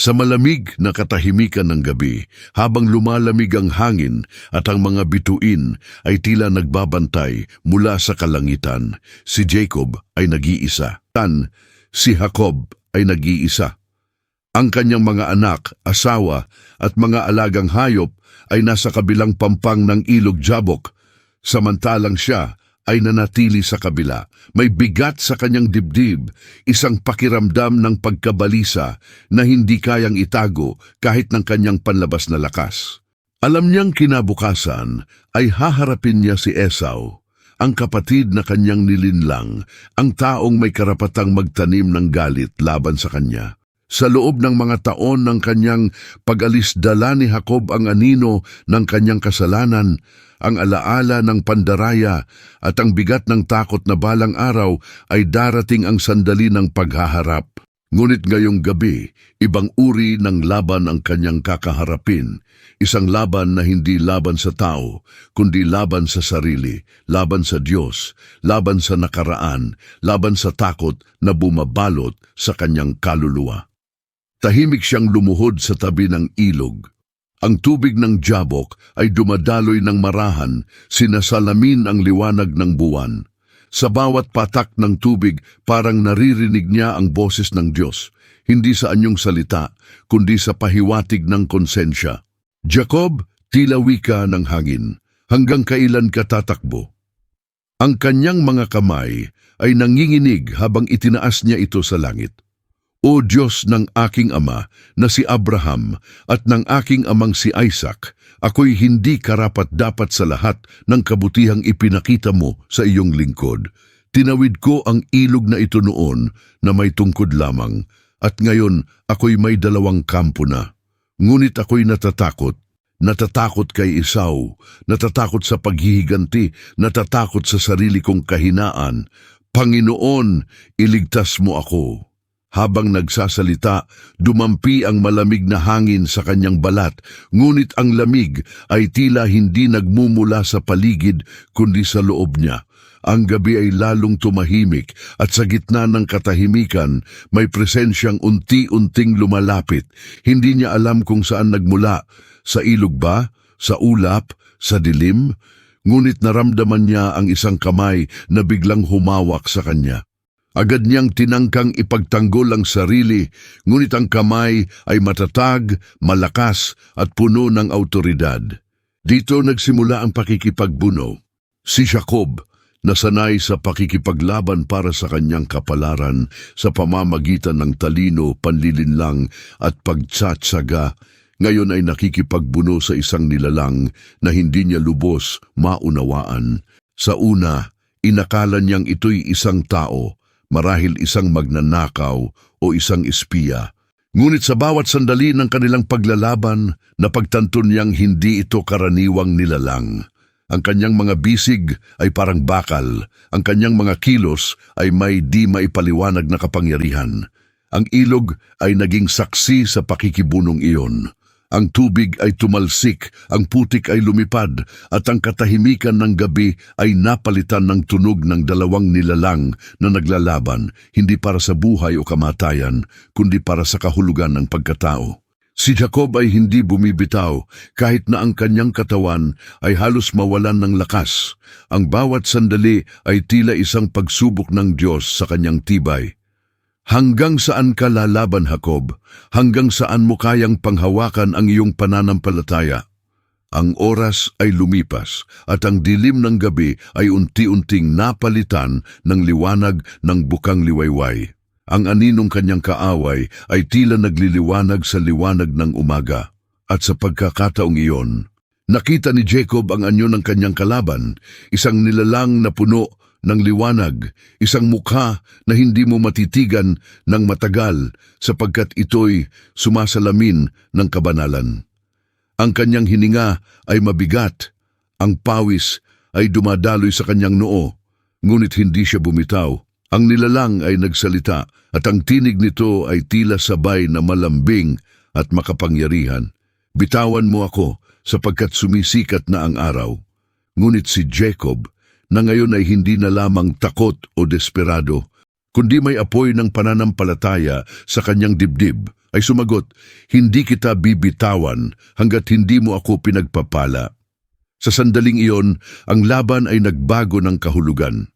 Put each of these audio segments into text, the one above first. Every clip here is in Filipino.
Sa malamig na katahimikan ng gabi, habang lumalamig ang hangin at ang mga bituin ay tila nagbabantay mula sa kalangitan, si Jacob ay nag-iisa. Tan, si Jacob ay nag-iisa. Ang kanyang mga anak, asawa at mga alagang hayop ay nasa kabilang pampang ng ilog Jabok, samantalang siya ay nanatili sa kabila. May bigat sa kanyang dibdib, isang pakiramdam ng pagkabalisa na hindi kayang itago kahit ng kanyang panlabas na lakas. Alam niyang kinabukasan ay haharapin niya si Esau, ang kapatid na kanyang nilinlang, ang taong may karapatang magtanim ng galit laban sa kanya. Sa loob ng mga taon ng kanyang pag-alis dala ni Jacob ang anino ng kanyang kasalanan, ang alaala ng pandaraya at ang bigat ng takot na balang araw ay darating ang sandali ng paghaharap. Ngunit ngayong gabi, ibang uri ng laban ang kanyang kakaharapin. Isang laban na hindi laban sa tao, kundi laban sa sarili, laban sa Diyos, laban sa nakaraan, laban sa takot na bumabalot sa kanyang kaluluwa. Tahimik siyang lumuhod sa tabi ng ilog. Ang tubig ng Jabok ay dumadaloy ng marahan, sinasalamin ang liwanag ng buwan. Sa bawat patak ng tubig, parang naririnig niya ang boses ng Diyos, hindi sa anyong salita, kundi sa pahiwatig ng konsensya. Jacob, tila wika ng hangin, hanggang kailan ka tatakbo? Ang kanyang mga kamay ay nanginginig habang itinaas niya ito sa langit. O Diyos ng aking ama na si Abraham at ng aking amang si Isaac, ako'y hindi karapat-dapat sa lahat ng kabutihang ipinakita mo sa iyong lingkod. Tinawid ko ang ilog na ito noon na may tungkod lamang, at ngayon ako'y may dalawang kampo na. Ngunit ako'y natatakot, natatakot kay Isaw, natatakot sa paghihiganti, natatakot sa sarili kong kahinaan. Panginoon, iligtas mo ako. Habang nagsasalita, dumampi ang malamig na hangin sa kanyang balat, ngunit ang lamig ay tila hindi nagmumula sa paligid kundi sa loob niya. Ang gabi ay lalong tumahimik at sa gitna ng katahimikan may presensyang unti-unting lumalapit. Hindi niya alam kung saan nagmula, sa ilog ba, sa ulap, sa dilim, ngunit naramdaman niya ang isang kamay na biglang humawak sa kanya. Agad niyang tinangkang ipagtanggol ang sarili, ngunit ang kamay ay matatag, malakas at puno ng autoridad. Dito nagsimula ang pakikipagbuno. Si Jacob, nasanay sa pakikipaglaban para sa kanyang kapalaran sa pamamagitan ng talino, panlilinlang at pagtsatsaga, ngayon ay nakikipagbuno sa isang nilalang na hindi niya lubos maunawaan. Sa una, inakala niyang ito'y isang tao, marahil isang magnanakaw o isang espiya. Ngunit sa bawat sandali ng kanilang paglalaban, napagtanto niyang hindi ito karaniwang nilalang. Ang kanyang mga bisig ay parang bakal, ang kanyang mga kilos ay may di maipaliwanag na kapangyarihan. Ang ilog ay naging saksi sa pakikibunong iyon. Ang tubig ay tumalsik, ang putik ay lumipad, at ang katahimikan ng gabi ay napalitan ng tunog ng dalawang nilalang na naglalaban, hindi para sa buhay o kamatayan, kundi para sa kahulugan ng pagkatao. Si Jacob ay hindi bumibitaw kahit na ang kanyang katawan ay halos mawalan ng lakas. Ang bawat sandali ay tila isang pagsubok ng Diyos sa kanyang tibay. Hanggang saan ka lalaban, Jacob? Hanggang saan mo kayang panghawakan ang iyong pananampalataya? Ang oras ay lumipas at ang dilim ng gabi ay unti-unting napalitan ng liwanag ng bukang liwayway. Ang aninong kanyang kaaway ay tila nagliliwanag sa liwanag ng umaga. At sa pagkakataong iyon, nakita ni Jacob ang anyo ng kanyang kalaban, isang nilalang na puno ng liwanag, isang mukha na hindi mo matitigan ng matagal sapagkat ito'y sumasalamin ng kabanalan. Ang kanyang hininga ay mabigat, ang pawis ay dumadaloy sa kanyang noo, ngunit hindi siya bumitaw. Ang nilalang ay nagsalita at ang tinig nito ay tila sabay na malambing at makapangyarihan. Bitawan mo ako sapagkat sumisikat na ang araw. Ngunit si Jacob na ngayon ay hindi na lamang takot o desperado, kundi may apoy ng pananampalataya sa kanyang dibdib, ay sumagot, Hindi kita bibitawan hanggat hindi mo ako pinagpapala. Sa sandaling iyon, ang laban ay nagbago ng kahulugan.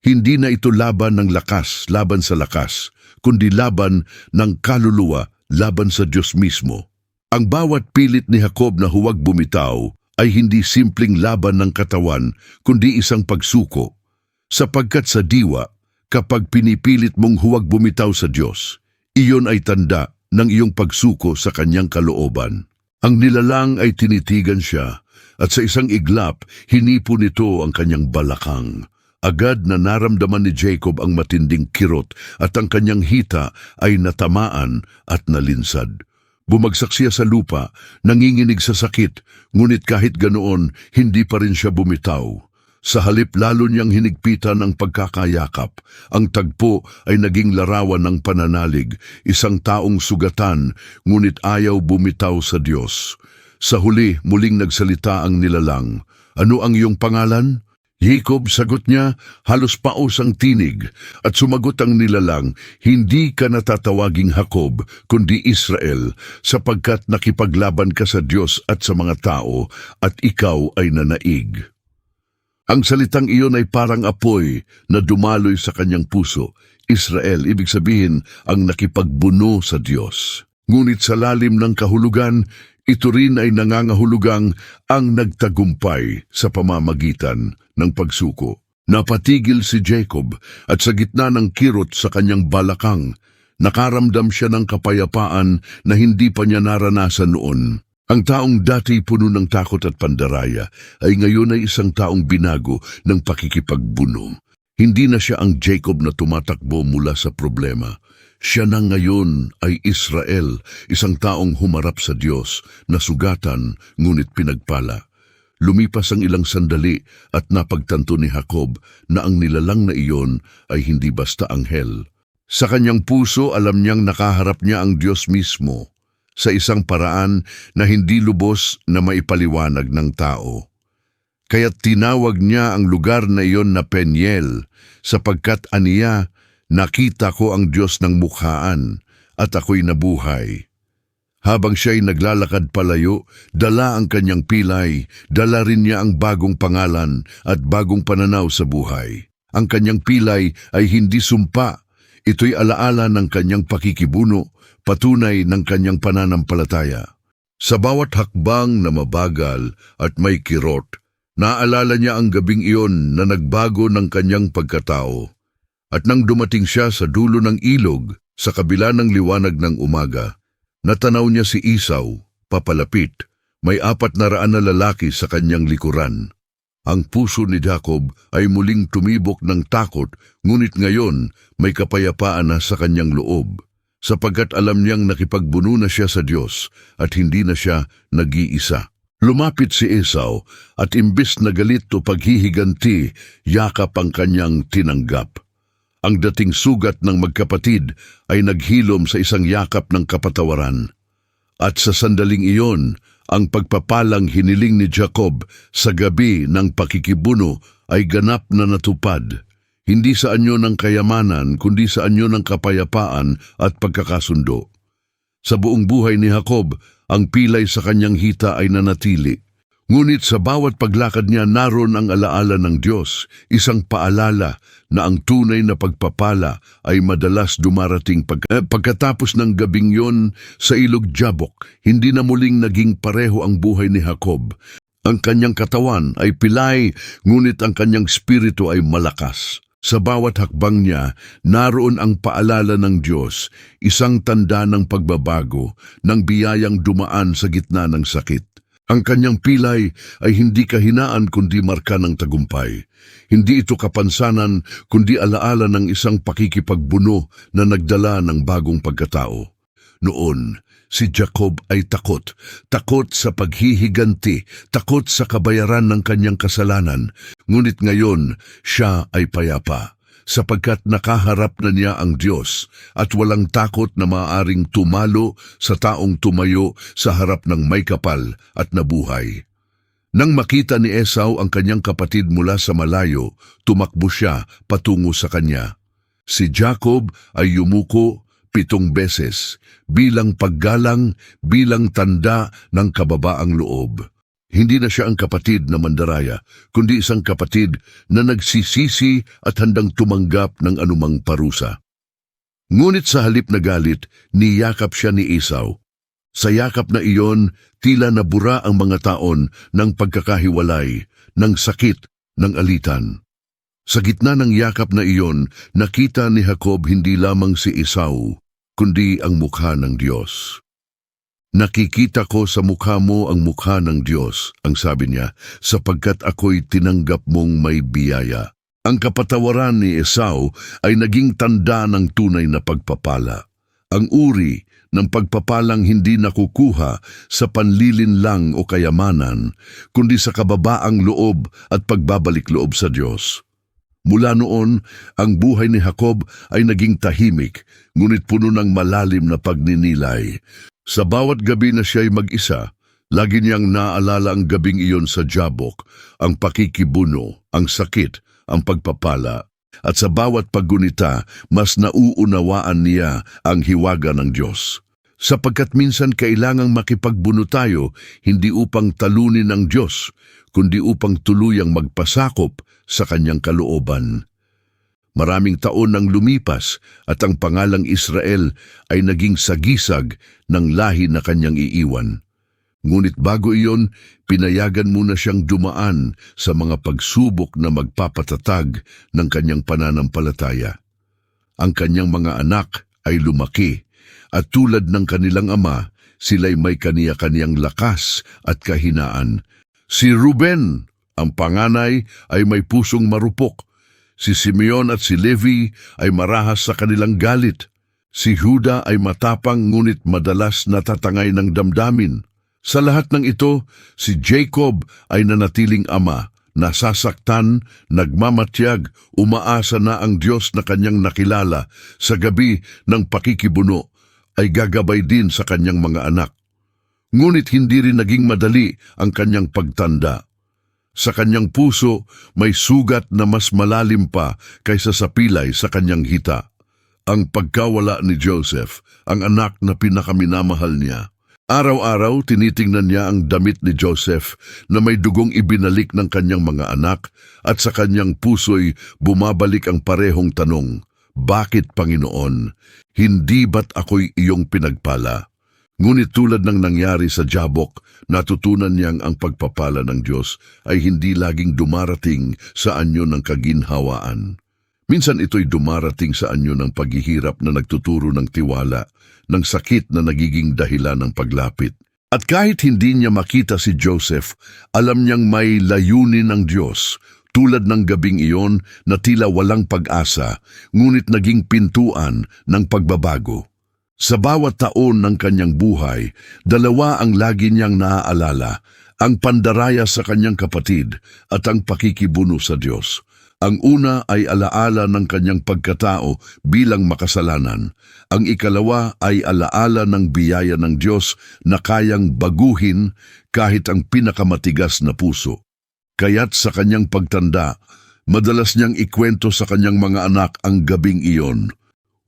Hindi na ito laban ng lakas laban sa lakas, kundi laban ng kaluluwa laban sa Diyos mismo. Ang bawat pilit ni Jacob na huwag bumitaw ay hindi simpleng laban ng katawan, kundi isang pagsuko. Sapagkat sa diwa, kapag pinipilit mong huwag bumitaw sa Diyos, iyon ay tanda ng iyong pagsuko sa kanyang kalooban. Ang nilalang ay tinitigan siya at sa isang iglap, hinipo nito ang kanyang balakang. Agad na naramdaman ni Jacob ang matinding kirot at ang kanyang hita ay natamaan at nalinsad. Bumagsak siya sa lupa, nanginginig sa sakit, ngunit kahit ganoon, hindi pa rin siya bumitaw. Sa halip lalo niyang hinigpitan ang pagkakayakap. Ang tagpo ay naging larawan ng pananalig, isang taong sugatan, ngunit ayaw bumitaw sa Diyos. Sa huli, muling nagsalita ang nilalang. Ano ang iyong pangalan? Jacob, sagot niya, halos paos ang tinig, at sumagot ang nilalang, hindi ka natatawaging Jacob, kundi Israel, sapagkat nakipaglaban ka sa Diyos at sa mga tao, at ikaw ay nanaig. Ang salitang iyon ay parang apoy na dumaloy sa kanyang puso. Israel, ibig sabihin, ang nakipagbuno sa Diyos. Ngunit sa lalim ng kahulugan, ito rin ay nangangahulugang ang nagtagumpay sa pamamagitan ng pagsuko. Napatigil si Jacob at sa gitna ng kirot sa kanyang balakang, nakaramdam siya ng kapayapaan na hindi pa niya naranasan noon. Ang taong dati puno ng takot at pandaraya ay ngayon ay isang taong binago ng pakikipagbuno. Hindi na siya ang Jacob na tumatakbo mula sa problema. Siya na ngayon ay Israel, isang taong humarap sa Diyos, nasugatan ngunit pinagpala. Lumipas ang ilang sandali at napagtanto ni Jacob na ang nilalang na iyon ay hindi basta anghel. Sa kanyang puso alam niyang nakaharap niya ang Diyos mismo sa isang paraan na hindi lubos na maipaliwanag ng tao. Kaya't tinawag niya ang lugar na iyon na Peniel, sapagkat aniya, nakita ko ang Diyos ng mukhaan, at ako'y nabuhay. Habang siya'y naglalakad palayo, dala ang kanyang pilay, dala rin niya ang bagong pangalan at bagong pananaw sa buhay. Ang kanyang pilay ay hindi sumpa, ito'y alaala ng kanyang pakikibuno, patunay ng kanyang pananampalataya. Sa bawat hakbang na mabagal at may kirot, naalala niya ang gabing iyon na nagbago ng kanyang pagkatao. At nang dumating siya sa dulo ng ilog, sa kabila ng liwanag ng umaga, natanaw niya si Isaw, papalapit, may apat na raan na lalaki sa kanyang likuran. Ang puso ni Jacob ay muling tumibok ng takot, ngunit ngayon may kapayapaan na sa kanyang loob, sapagkat alam niyang nakipagbuno na siya sa Diyos at hindi na siya nag-iisa. Lumapit si Esau at imbis na galit o paghihiganti, yakap ang kanyang tinanggap. Ang dating sugat ng magkapatid ay naghilom sa isang yakap ng kapatawaran. At sa sandaling iyon, ang pagpapalang hiniling ni Jacob sa gabi ng pakikibuno ay ganap na natupad. Hindi sa anyo ng kayamanan, kundi sa anyo ng kapayapaan at pagkakasundo. Sa buong buhay ni Jacob, ang pilay sa kanyang hita ay nanatili. Ngunit sa bawat paglakad niya naroon ang alaala ng Diyos, isang paalala na ang tunay na pagpapala ay madalas dumarating pag eh, pagkatapos ng gabing yon sa ilog Jabok, hindi na muling naging pareho ang buhay ni Jacob. Ang kanyang katawan ay pilay, ngunit ang kanyang spirito ay malakas. Sa bawat hakbang niya, naroon ang paalala ng Diyos, isang tanda ng pagbabago, ng biyayang dumaan sa gitna ng sakit. Ang kanyang pilay ay hindi kahinaan kundi marka ng tagumpay. Hindi ito kapansanan kundi alaala ng isang pakikipagbuno na nagdala ng bagong pagkatao. Noon, si Jacob ay takot. Takot sa paghihiganti, takot sa kabayaran ng kanyang kasalanan. Ngunit ngayon, siya ay payapa sapagkat nakaharap na niya ang Diyos at walang takot na maaring tumalo sa taong tumayo sa harap ng may kapal at nabuhay. Nang makita ni Esau ang kanyang kapatid mula sa malayo, tumakbo siya patungo sa kanya. Si Jacob ay yumuko pitong beses bilang paggalang, bilang tanda ng kababaang loob. Hindi na siya ang kapatid na mandaraya, kundi isang kapatid na nagsisisi at handang tumanggap ng anumang parusa. Ngunit sa halip na galit, niyakap siya ni Esau. Sa yakap na iyon, tila nabura ang mga taon ng pagkakahiwalay, ng sakit, ng alitan. Sa gitna ng yakap na iyon, nakita ni Jacob hindi lamang si Esau, kundi ang mukha ng Diyos. Nakikita ko sa mukha mo ang mukha ng Diyos, ang sabi niya, sapagkat ako'y tinanggap mong may biyaya. Ang kapatawaran ni Esau ay naging tanda ng tunay na pagpapala. Ang uri ng pagpapalang hindi nakukuha sa panlilinlang o kayamanan, kundi sa kababaang loob at pagbabalik loob sa Diyos. Mula noon, ang buhay ni Jacob ay naging tahimik, ngunit puno ng malalim na pagninilay. Sa bawat gabi na siya'y mag-isa, lagi niyang naalala ang gabing iyon sa Jabok, ang pakikibuno, ang sakit, ang pagpapala. At sa bawat paggunita, mas nauunawaan niya ang hiwaga ng Diyos. Sapagkat minsan kailangang makipagbuno tayo, hindi upang talunin ng Diyos, kundi upang tuluyang magpasakop sa kanyang kalooban. Maraming taon nang lumipas at ang pangalang Israel ay naging sagisag ng lahi na kanyang iiwan. Ngunit bago iyon, pinayagan muna siyang dumaan sa mga pagsubok na magpapatatag ng kanyang pananampalataya. Ang kanyang mga anak ay lumaki at tulad ng kanilang ama, sila'y may kaniya-kaniyang lakas at kahinaan. Si Ruben, ang panganay, ay may pusong marupok. Si Simeon at si Levi ay marahas sa kanilang galit. Si Huda ay matapang ngunit madalas natatangay ng damdamin. Sa lahat ng ito, si Jacob ay nanatiling ama, nasasaktan, nagmamatyag, umaasa na ang Diyos na kanyang nakilala sa gabi ng pakikibuno ay gagabay din sa kanyang mga anak. Ngunit hindi rin naging madali ang kanyang pagtanda. Sa kanyang puso may sugat na mas malalim pa kaysa sa pilay sa kanyang hita. Ang pagkawala ni Joseph, ang anak na pinakaminamahal niya. Araw-araw tinitingnan niya ang damit ni Joseph na may dugong ibinalik ng kanyang mga anak at sa kanyang puso'y bumabalik ang parehong tanong, Bakit Panginoon? Hindi ba't ako'y iyong pinagpala? Ngunit tulad ng nangyari sa Jabok, natutunan niyang ang pagpapala ng Diyos ay hindi laging dumarating sa anyo ng kaginhawaan. Minsan ito'y dumarating sa anyo ng paghihirap na nagtuturo ng tiwala, ng sakit na nagiging dahilan ng paglapit. At kahit hindi niya makita si Joseph, alam niyang may layunin ng Diyos, tulad ng gabing iyon na tila walang pag-asa, ngunit naging pintuan ng pagbabago. Sa bawat taon ng kanyang buhay, dalawa ang lagi niyang naaalala, ang pandaraya sa kanyang kapatid at ang pakikibuno sa Diyos. Ang una ay alaala ng kanyang pagkatao bilang makasalanan. Ang ikalawa ay alaala ng biyaya ng Diyos na kayang baguhin kahit ang pinakamatigas na puso. Kaya't sa kanyang pagtanda, madalas niyang ikwento sa kanyang mga anak ang gabing iyon.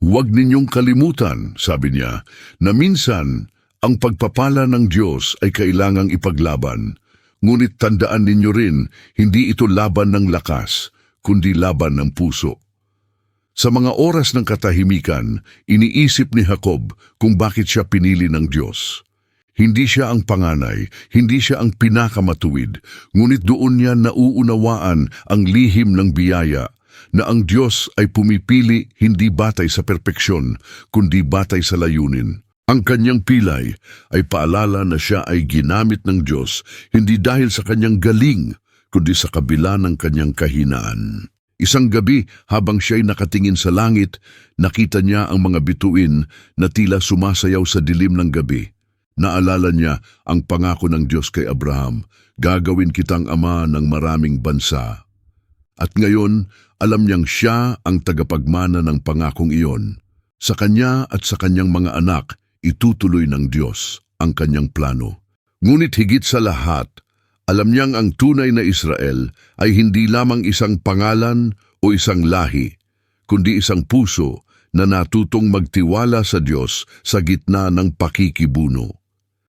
Huwag ninyong kalimutan, sabi niya, na minsan ang pagpapala ng Diyos ay kailangang ipaglaban. Ngunit tandaan ninyo rin, hindi ito laban ng lakas, kundi laban ng puso. Sa mga oras ng katahimikan, iniisip ni Jacob kung bakit siya pinili ng Diyos. Hindi siya ang panganay, hindi siya ang pinakamatuwid, ngunit doon niya nauunawaan ang lihim ng biyaya na ang Diyos ay pumipili hindi batay sa perpeksyon, kundi batay sa layunin. Ang kanyang pilay ay paalala na siya ay ginamit ng Diyos hindi dahil sa kanyang galing, kundi sa kabila ng kanyang kahinaan. Isang gabi, habang siya'y nakatingin sa langit, nakita niya ang mga bituin na tila sumasayaw sa dilim ng gabi. Naalala niya ang pangako ng Diyos kay Abraham, gagawin kitang ama ng maraming bansa. At ngayon, alam niyang siya ang tagapagmana ng pangakong iyon. Sa kanya at sa kanyang mga anak, itutuloy ng Diyos ang kanyang plano. Ngunit higit sa lahat, alam niyang ang tunay na Israel ay hindi lamang isang pangalan o isang lahi, kundi isang puso na natutong magtiwala sa Diyos sa gitna ng pakikibuno.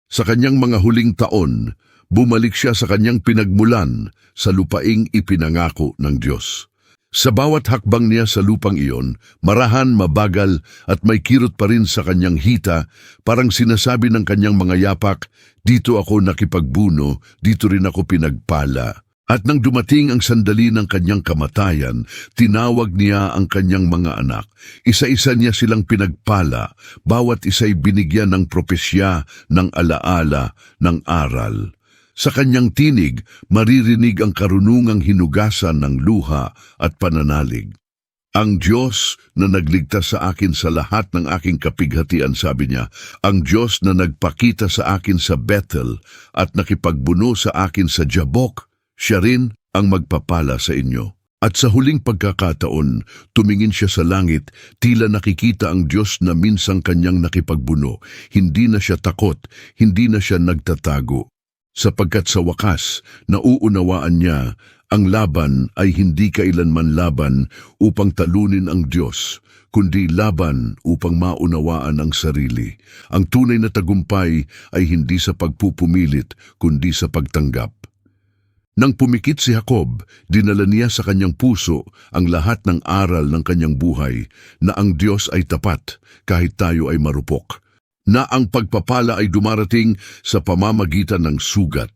Sa kanyang mga huling taon, bumalik siya sa kanyang pinagmulan sa lupaing ipinangako ng Diyos. Sa bawat hakbang niya sa lupang iyon, marahan, mabagal at may kirot pa rin sa kanyang hita, parang sinasabi ng kanyang mga yapak, dito ako nakipagbuno, dito rin ako pinagpala. At nang dumating ang sandali ng kanyang kamatayan, tinawag niya ang kanyang mga anak. Isa-isa niya silang pinagpala, bawat isa'y binigyan ng propesya, ng alaala, ng aral. Sa kanyang tinig, maririnig ang karunungang hinugasan ng luha at pananalig. Ang Diyos na nagligtas sa akin sa lahat ng aking kapighatian, sabi niya, ang Diyos na nagpakita sa akin sa Bethel at nakipagbuno sa akin sa Jabok, siya rin ang magpapala sa inyo. At sa huling pagkakataon, tumingin siya sa langit, tila nakikita ang Diyos na minsang kanyang nakipagbuno. Hindi na siya takot, hindi na siya nagtatago. Sapagkat sa wakas, nauunawaan niya, ang laban ay hindi kailanman laban upang talunin ang Diyos, kundi laban upang maunawaan ang sarili. Ang tunay na tagumpay ay hindi sa pagpupumilit, kundi sa pagtanggap. Nang pumikit si Jacob, dinala niya sa kanyang puso ang lahat ng aral ng kanyang buhay na ang Diyos ay tapat kahit tayo ay marupok, na ang pagpapala ay dumarating sa pamamagitan ng sugat,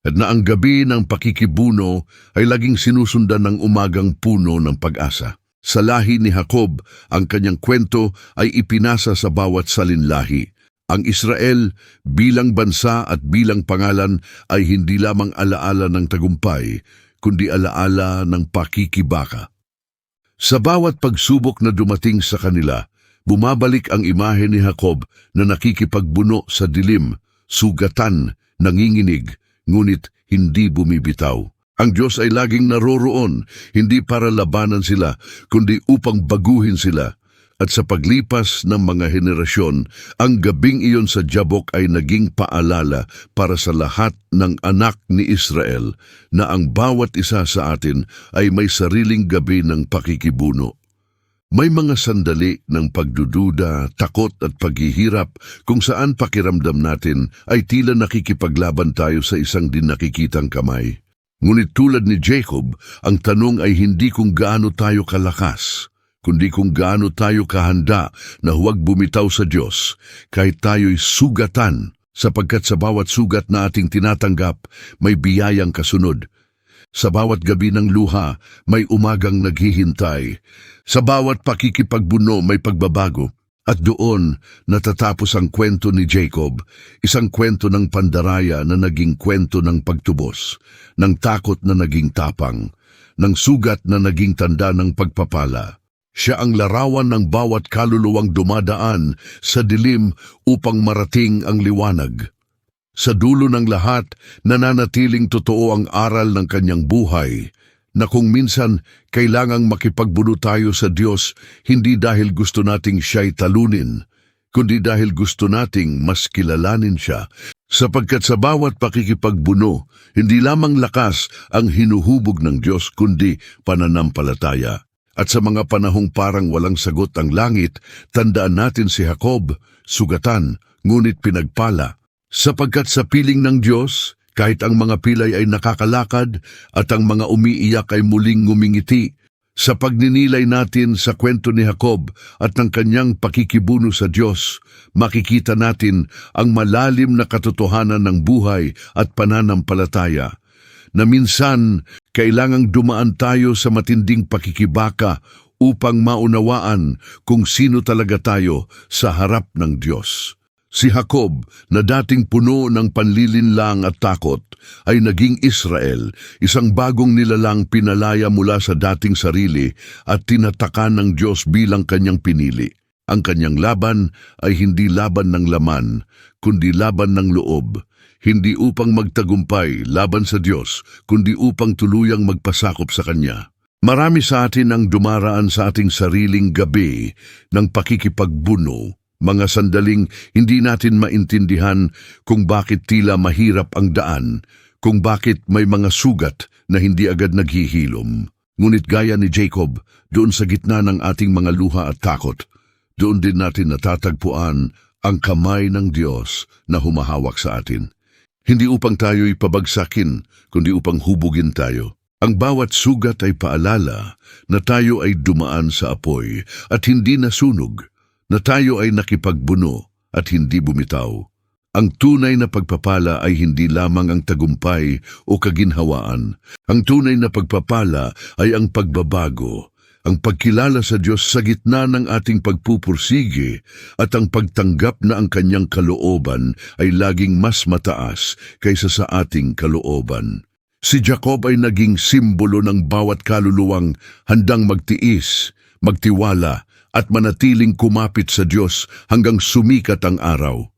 at na ang gabi ng pakikibuno ay laging sinusundan ng umagang puno ng pag-asa. Sa lahi ni Jacob, ang kanyang kwento ay ipinasa sa bawat salinlahi. Ang Israel bilang bansa at bilang pangalan ay hindi lamang alaala ng tagumpay, kundi alaala ng pakikibaka. Sa bawat pagsubok na dumating sa kanila, bumabalik ang imahe ni Jacob na nakikipagbuno sa dilim, sugatan, nanginginig, ngunit hindi bumibitaw. Ang Diyos ay laging naroroon, hindi para labanan sila, kundi upang baguhin sila. At sa paglipas ng mga henerasyon, ang gabing iyon sa Jabok ay naging paalala para sa lahat ng anak ni Israel na ang bawat isa sa atin ay may sariling gabi ng pakikibuno. May mga sandali ng pagdududa, takot at paghihirap kung saan pakiramdam natin ay tila nakikipaglaban tayo sa isang din nakikitang kamay. Ngunit tulad ni Jacob, ang tanong ay hindi kung gaano tayo kalakas, kundi kung gaano tayo kahanda na huwag bumitaw sa Diyos kahit tayo'y sugatan sapagkat sa bawat sugat na ating tinatanggap may biyayang kasunod. Sa bawat gabi ng luha, may umagang naghihintay. Sa bawat pakikipagbuno, may pagbabago. At doon, natatapos ang kwento ni Jacob, isang kwento ng pandaraya na naging kwento ng pagtubos, ng takot na naging tapang, ng sugat na naging tanda ng pagpapala. Siya ang larawan ng bawat kaluluwang dumadaan sa dilim upang marating ang liwanag. Sa dulo ng lahat, nananatiling totoo ang aral ng kanyang buhay, na kung minsan kailangang makipagbuno tayo sa Diyos hindi dahil gusto nating siya'y talunin, kundi dahil gusto nating mas kilalanin siya. Sapagkat sa bawat pakikipagbuno, hindi lamang lakas ang hinuhubog ng Diyos kundi pananampalataya. At sa mga panahong parang walang sagot ang langit, tandaan natin si Jacob, sugatan, ngunit pinagpala. Sapagkat sa piling ng Diyos, kahit ang mga pilay ay nakakalakad at ang mga umiiyak ay muling ngumingiti, sa pagninilay natin sa kwento ni Jacob at ng kanyang pakikibuno sa Diyos, makikita natin ang malalim na katotohanan ng buhay at pananampalataya, na minsan kailangang dumaan tayo sa matinding pakikibaka upang maunawaan kung sino talaga tayo sa harap ng Diyos. Si Jacob, na dating puno ng panlilinlang at takot, ay naging Israel, isang bagong nilalang pinalaya mula sa dating sarili at tinatakan ng Diyos bilang kanyang pinili. Ang kanyang laban ay hindi laban ng laman, kundi laban ng loob. Hindi upang magtagumpay laban sa Diyos, kundi upang tuluyang magpasakop sa Kanya. Marami sa atin ang dumaraan sa ating sariling gabi ng pakikipagbuno mga sandaling hindi natin maintindihan kung bakit tila mahirap ang daan, kung bakit may mga sugat na hindi agad naghihilom. Ngunit gaya ni Jacob, doon sa gitna ng ating mga luha at takot, doon din natin natatagpuan ang kamay ng Diyos na humahawak sa atin. Hindi upang tayo'y pabagsakin, kundi upang hubugin tayo. Ang bawat sugat ay paalala na tayo ay dumaan sa apoy at hindi nasunog, na tayo ay nakipagbuno at hindi bumitaw. Ang tunay na pagpapala ay hindi lamang ang tagumpay o kaginhawaan. Ang tunay na pagpapala ay ang pagbabago, ang pagkilala sa Diyos sa gitna ng ating pagpupursige at ang pagtanggap na ang kanyang kalooban ay laging mas mataas kaysa sa ating kalooban. Si Jacob ay naging simbolo ng bawat kaluluwang handang magtiis, magtiwala at manatiling kumapit sa Diyos hanggang sumikat ang araw.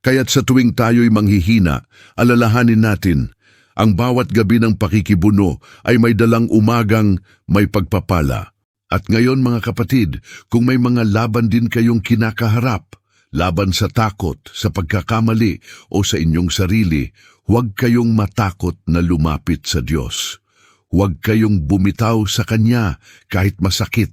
Kaya't sa tuwing tayo'y manghihina, alalahanin natin, ang bawat gabi ng pakikibuno ay may dalang umagang may pagpapala. At ngayon mga kapatid, kung may mga laban din kayong kinakaharap, laban sa takot, sa pagkakamali o sa inyong sarili, huwag kayong matakot na lumapit sa Diyos. Huwag kayong bumitaw sa Kanya kahit masakit,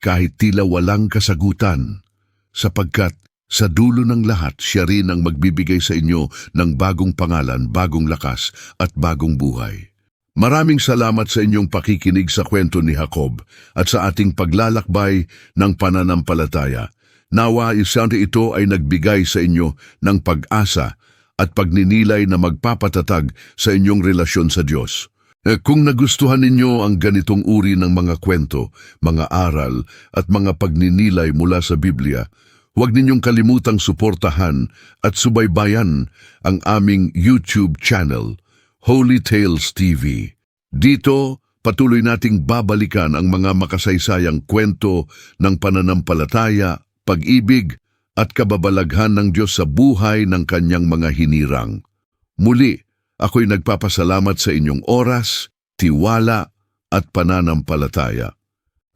kahit tila walang kasagutan, sapagkat sa dulo ng lahat, siya rin ang magbibigay sa inyo ng bagong pangalan, bagong lakas at bagong buhay. Maraming salamat sa inyong pakikinig sa kwento ni Jacob at sa ating paglalakbay ng pananampalataya. Nawa isang ito ay nagbigay sa inyo ng pag-asa at pagninilay na magpapatatag sa inyong relasyon sa Diyos. Eh, Kung nagustuhan ninyo ang ganitong uri ng mga kwento, mga aral at mga pagninilay mula sa Biblia, Huwag ninyong kalimutang suportahan at subaybayan ang aming YouTube channel, Holy Tales TV. Dito, patuloy nating babalikan ang mga makasaysayang kwento ng pananampalataya, pag-ibig at kababalaghan ng Diyos sa buhay ng kanyang mga hinirang. Muli, ako'y nagpapasalamat sa inyong oras, tiwala at pananampalataya.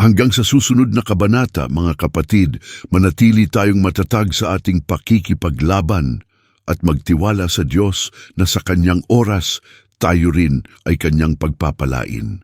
Hanggang sa susunod na kabanata, mga kapatid, manatili tayong matatag sa ating pakikipaglaban at magtiwala sa Diyos na sa Kanyang oras, tayo rin ay Kanyang pagpapalain.